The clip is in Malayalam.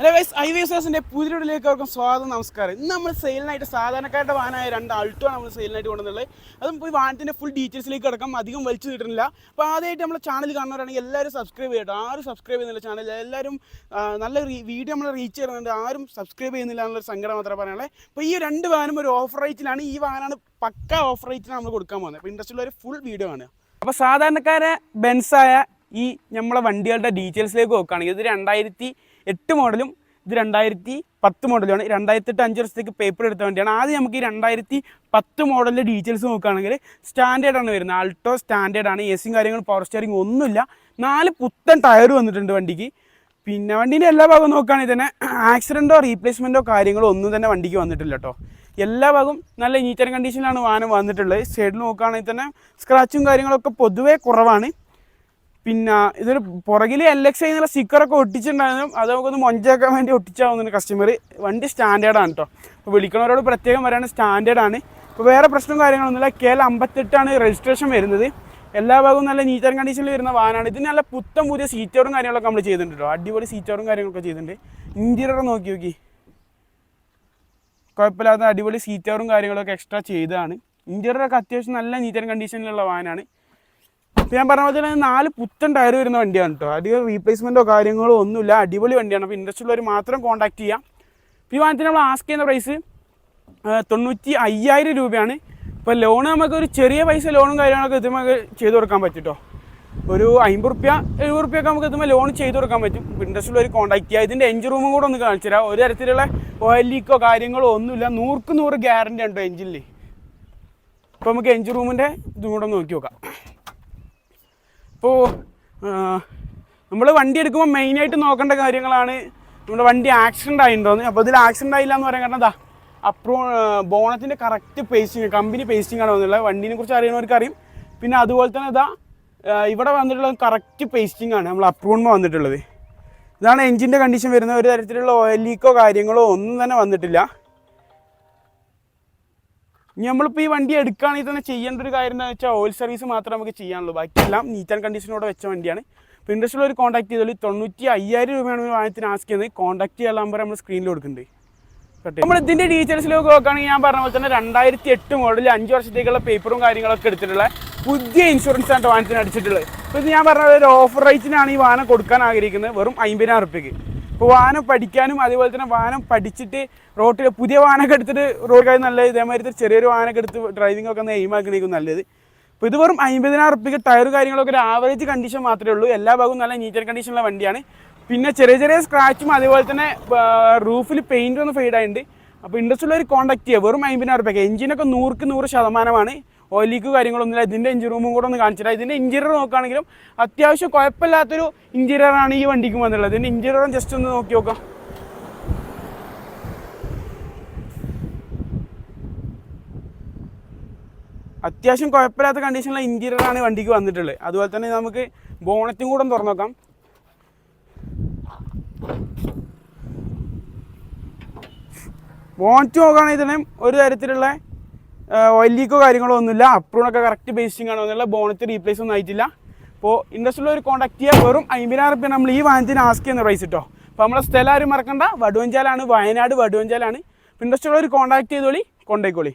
ഹലോ വൈസ് ഐ പുതിയൊരിലേക്ക് അവർക്കും സ്വാഗതം നമസ്കാരം. ഇന്ന് നമ്മൾ സെയിലിനായിട്ട് സാധാരണക്കാരുടെ വാഹനമായ രണ്ട് അൾട്ടോ ആണ് നമ്മൾ സെയിലിനായിട്ട് കൊണ്ടുവന്നുള്ളത് അതും ഈ വാഹനത്തിന്റെ ഫുൾ ഡീറ്റെയിൽസിലേക്ക് കിടക്കാം. അധികം വലിച്ചു കിട്ടുന്നില്ല അപ്പോൾ ആദ്യമായിട്ട് നമ്മൾ ചാനൽ കാണുന്നവരാണെങ്കിൽ എല്ലാവരും സബ്സ്ക്രൈബ് ചെയ്യട്ടോ. ആരും സബ്സ്ക്രൈബ് ചെയ്യുന്നില്ല ചാനൽ എല്ലാവരും നല്ല വീഡിയോ നമ്മൾ റീച്ച് ചെയ്യുന്നുണ്ട്. ആരും സബ്സ്ക്രൈബ് ചെയ്യുന്നില്ല എന്നുള്ളൊരു സങ്കടം മാത്രമേ പറയാനുള്ളത് അപ്പോൾ ഈ രണ്ട് വാഹനം ഒരു ഓഫർ റേറ്റിലാണ് ഈ വാഹനമാണ് പക്ക ഓഫർ റേറ്റിലാണ് നമ്മൾ കൊടുക്കാൻ പോകുന്നത്. അപ്പോൾ ഇൻട്രസ്റ്റ് ഒരു ഫുൾ വീഡിയോ ആണ് അപ്പോൾ സാധാരണക്കാരെ ബെൻസായ ഈ നമ്മളെ വണ്ടികളുടെ ഡീറ്റെയിൽസിലേക്ക് നോക്കുകയാണെങ്കിൽ ഇത് രണ്ടായിരത്തി എട്ട് മോഡലും ഇത് രണ്ടായിരത്തി പത്ത് മോഡലുമാണ്. രണ്ടായിരത്തി എട്ട് അഞ്ച് വർഷത്തേക്ക് പേപ്പർ എടുത്ത വണ്ടിയാണ്. ആദ്യം നമുക്ക് ഈ രണ്ടായിരത്തി പത്ത് മോഡലിന്റെ ഡീറ്റെയിൽസ് നോക്കുകയാണെങ്കിൽ സ്റ്റാൻഡേർഡാണ് ആണ് വരുന്നത്. ആൾട്ടോ സ്റ്റാൻഡേർഡാണ് ആണ്. എ സിയും കാര്യങ്ങളും പവർ സ്റ്റിയറിംഗ് ഒന്നുമില്ല. നാല് പുത്തൻ ടയർ വന്നിട്ടുണ്ട് വണ്ടിക്ക്. പിന്നെ വണ്ടീന്റെ എല്ലാ ഭാഗവും നോക്കുകയാണെങ്കിൽ തന്നെ ആക്സിഡന്റോ റീപ്ലേസ്മെന്റോ കാര്യങ്ങളോ ഒന്നും തന്നെ വണ്ടിക്ക് വന്നിട്ടില്ല കേട്ടോ. എല്ലാ ഭാഗവും നല്ല നീറ്റൻ കണ്ടീഷനിലാണ് വാഹനം വന്നിട്ടുള്ളത്. സൈഡിൽ നോക്കുകയാണെങ്കിൽ തന്നെ സ്ക്രാച്ചും കാര്യങ്ങളൊക്കെ പൊതുവേ കുറവാണ്. പിന്നെ ഇതൊരു പുറകിൽ എൽ എക്സ് എന്നുള്ള സ്റ്റിക്കറൊക്കെ ഒട്ടിച്ചിട്ടുണ്ടായിരുന്നു. അത് നമുക്കൊന്ന് മൊഞ്ചാക്കാൻ വേണ്ടി ഒട്ടിച്ചാവുന്നുണ്ട് കസ്റ്റമർ വണ്ടി സ്റ്റാൻഡേർഡാണ് കേട്ടോ അപ്പോൾ വിളിക്കണവരോട് പ്രത്യേകം പറയാണ് സ്റ്റാൻഡേർഡാണ് ഇപ്പോൾ വേറെ പ്രശ്നവും കാര്യങ്ങളൊന്നുമില്ല. കെ എൽ അമ്പത്തെട്ടാണ് രജിസ്ട്രേഷൻ വരുന്നത്. എല്ലാ ഭാഗവും നല്ല നീറ്റ് ആൻഡ് കണ്ടീഷനിൽ വരുന്ന വാഹനമാണ് ഇതിന് നല്ല പുത്തൻ പുതിയ സീറ്ററും കാര്യങ്ങളൊക്കെ നമ്മൾ ചെയ്തിട്ടുണ്ട് കേട്ടോ അടിപൊളി സീറ്ററും കാര്യങ്ങളൊക്കെ ചെയ്തിട്ടുണ്ട്. ഇന്റീരിയർ നോക്കി നോക്കി. കുഴപ്പമില്ലാത്ത അടിപൊളി സീറ്ററും കാര്യങ്ങളൊക്കെ എക്സ്ട്രാ ചെയ്തതാണ്. ഇന്റീരിയറൊക്കെ അത്യാവശ്യം നല്ല നീറ്റ് ആൻഡ് കണ്ടീഷനിലുള്ള ഇപ്പം ഞാൻ പറഞ്ഞ പോലെ നാല് പുത്തൻ ടയർ വരുന്ന വണ്ടിയാണ് കേട്ടോ അധികം റീപ്ലേസ്മെന്റോ കാര്യങ്ങളോ ഒന്നുമില്ല. അടിപൊളി വണ്ടിയാണ്. അപ്പോൾ ഇൻട്രസ്റ്റ് ഉള്ളവർ മാത്രം കോൺടാക്ട് ചെയ്യാം. ഈ വാഹനത്തിന് നമ്മൾ ആസ്ക് ചെയ്യുന്ന പ്രൈസ് തൊണ്ണൂറ്റി അയ്യായിരം രൂപയാണ്. ഇപ്പോൾ ലോൺ നമുക്ക് ഒരു ചെറിയ പൈസ ലോണും കാര്യങ്ങളൊക്കെ എത്തുമ്പോൾ ചെയ്തു കൊടുക്കാൻ പറ്റും കേട്ടോ ഒരു അമ്പത് റുപ്യ എഴുപത് റുപ്യൊക്കെ നമുക്ക് എത്തുമ്പോൾ ലോൺ ചെയ്തു കൊടുക്കാൻ പറ്റും. ഇൻട്രസ്റ്റ് ഉള്ളവർ കോൺടാക്ട് ചെയ്യുക ഇതിന്റെ എഞ്ചിൻ റൂമും കൂടെ ഒന്ന് കാണിച്ചു തരാം. ഒരു തരത്തിലുള്ള ഓയിൽ ലീക്കോ കാര്യങ്ങളോ ഒന്നുമില്ല. നൂർക്ക് നൂറ് ഗ്യാരണ്ടി ഉണ്ടോ എഞ്ചിനിൽ ഇപ്പോൾ നമുക്ക് എഞ്ചിൻ റൂമിന്റെ ഇതും കൂടെ നോക്കി നോക്കാം. ഇപ്പോൾ നമ്മൾ വണ്ടി എടുക്കുമ്പോൾ മെയിനായിട്ട് നോക്കേണ്ട കാര്യങ്ങളാണ് നമ്മുടെ വണ്ടി ആക്സിഡന്റ് ആയിട്ടുണ്ടോന്ന്. അപ്പോൾ ഇതിൽ ആക്സിഡന്റ് ആയില്ല എന്ന് പറയാൻ കാരണം എന്താ? അപ്രൂ ബോണത്തിന്റെ കറക്റ്റ് പേസ്റ്റിങ് കമ്പനി പേസ്റ്റിംഗ് ആണ് വന്നിട്ടുള്ളത്. വണ്ടീനെ കുറിച്ച് അറിയുന്നവർക്ക് അറിയും. പിന്നെ അതുപോലെ തന്നെ ഇതാ ഇവിടെ വന്നിട്ടുള്ളത് കറക്റ്റ് പേസ്റ്റിംഗ് ആണ് നമ്മൾ അപ്രൂവ്മെന്റ് വന്നിട്ടുള്ളത്. ഇതാണ് എഞ്ചിന്റെ കണ്ടീഷൻ വരുന്ന ഒരു തരത്തിലുള്ള ഓയിൽ ലീക്കോ കാര്യങ്ങളോ ഒന്നും തന്നെ വന്നിട്ടില്ല. നമ്മളിപ്പോൾ ഈ വണ്ടി എടുക്കുകയാണെങ്കിൽ തന്നെ ചെയ്യേണ്ട ഒരു കാര്യം എന്താണെന്ന് വെച്ചാൽ ഓയിൽ സർവീസ് മാത്രമേ നമുക്ക് ചെയ്യാനുള്ളൂ. ബാക്കിയെല്ലാം നീറ്റ് ആൻഡ് കണ്ടീഷനോടെ വെച്ച വണ്ടിയാണ്. ഇപ്പോൾ ഇൻഡസ്ട്രിയിൽ ഒരു കോൺടാക്ട് ചെയ്തോളി തൊണ്ണൂറ്റി അയ്യായിരം രൂപയാണ് ഒരു വാഹനത്തിന് ആസ്ക് ചെയ്യുന്നത്. കോൺടാക്ട് ചെയ്യാൻ നമ്പർ നമ്മൾ സ്ക്രീനിൽ കൊടുക്കുന്നുണ്ട്. നമ്മൾ ഇതിന്റെ ഡീറ്റെയിൽസിലൊക്കെ നോക്കുകയാണെങ്കിൽ ഞാൻ പറഞ്ഞ പോലെ തന്നെ രണ്ടായിരത്തി എട്ട് മോഡൽ അഞ്ച് വർഷത്തേക്കുള്ള പേപ്പറും കാര്യങ്ങളൊക്കെ എടുത്തിട്ടുള്ള പുതിയ ഇൻഷുറൻസ് ആണ് വാഹനത്തിന് അടിച്ചിട്ടുള്ളത്. ഇപ്പോൾ ഇത് ഞാൻ പറഞ്ഞ ഒരു ഓഫർ റേറ്റിനാണ് ഈ വാഹനം കൊടുക്കാൻ ആഗ്രഹിക്കുന്നത്. വെറും അമ്പതിനായിരം റുപ്യക്ക് ഇപ്പോൾ വാഹനം പഠിക്കാനും അതേപോലെ തന്നെ വാഹനം പഠിച്ചിട്ട് റോട്ടിൽ പുതിയ വാഹനമൊക്കെ എടുത്തിട്ട് റോഡ് നല്ലത്. ഇതേമാതിരി ചെറിയൊരു വാഹനമൊക്കെ എടുത്ത് ഡ്രൈവിംഗ് ഒക്കെ ഒന്ന് എയിമാക്കണേക്കും നല്ലത്. ഇപ്പൊ ഇത് വെറും അമ്പതിനായിരം റുപ്യക്ക് ടയർ കാര്യങ്ങളൊക്കെ ഒരു ആവറേജ് കണ്ടീഷൻ മാത്രമേ ഉള്ളൂ. എല്ലാ ഭാഗവും നല്ല നീറ്റ് ആൻഡ് കണ്ടീഷനുള്ള വണ്ടിയാണ്. പിന്നെ ചെറിയ ചെറിയ സ്ക്രാച്ചും അതേപോലെ തന്നെ റൂഫിൽ പെയിന്റ് ഒന്ന് ഫെയ്ഡ് ആയിട്ടുണ്ട്. അപ്പോൾ ഇൻട്രസ്റ്റ് ഉള്ളവർ കോൺടാക്ട് ചെയ്യുക വെറും അമ്പതിനായിരം റുപ്യക്ക് എഞ്ചിനൊക്കെ നൂറുക്ക് നൂറ് ശതമാനമാണ്. ഓയിൽ ലീക്ക് കാര്യങ്ങളൊന്നുമില്ല. ഇതിന്റെ എഞ്ചിൻ റൂമും കൂടെ ഒന്ന് കാണിച്ചില്ല ഇതിന്റെ ഇന്റീരിയർ നോക്കുകയാണെങ്കിലും അത്യാവശ്യം കുഴപ്പമില്ലാത്തൊരു ഇന്റീരിയറാണ് ഈ വണ്ടിക്ക് വന്നുള്ളത് ഇതിന്റെ ഇന്റീരിയറും ജസ്റ്റ് ഒന്ന് നോക്കി നോക്കാം. അത്യാവശ്യം കുഴപ്പമില്ലാത്ത കണ്ടീഷനിലുള്ള ഇന്റീരിയറാണ് വണ്ടിക്ക് വന്നിട്ടുള്ളത്. അതുപോലെ തന്നെ നമുക്ക് ബോണറ്റും കൂടെ തുറന്നു നോക്കാം. ബോണറ്റ് നോക്കുകയാണെങ്കിൽ തന്നെ ഒരു തരത്തിലുള്ള ഓയിൽ ലീക്കോ കാര്യങ്ങളോ ഒന്നുമില്ല. അപ്രൂണൊക്കെ കറക്റ്റ് ബേസിംഗ് ആണോ. എന്നുള്ള ബോണറ്റ് റീപ്ലേസ് ഒന്നും ആയിട്ടില്ല. അപ്പോൾ ഇൻഡസ്ട്രിയിൽ ഒരു കോൺടാക്ട് ചെയ്യുക വെറും അമ്പതിനായിരം റുപ്യ നമ്മൾ ഈ വാഹനത്തിന് ആസ്ക് ചെയ്യുന്ന പ്രൈസ് കിട്ടോ അപ്പോൾ നമ്മളെ സ്ഥലം ആരും മറക്കണ്ട. വടുവഞ്ചാലാണ് വയനാട് വടുവഞ്ചാലാണ്. ഇൻഡസ്ട്രിയിൽ ഒരു കോൺടാക്ട് ചെയ്തോളി കൊണ്ടേക്കോളി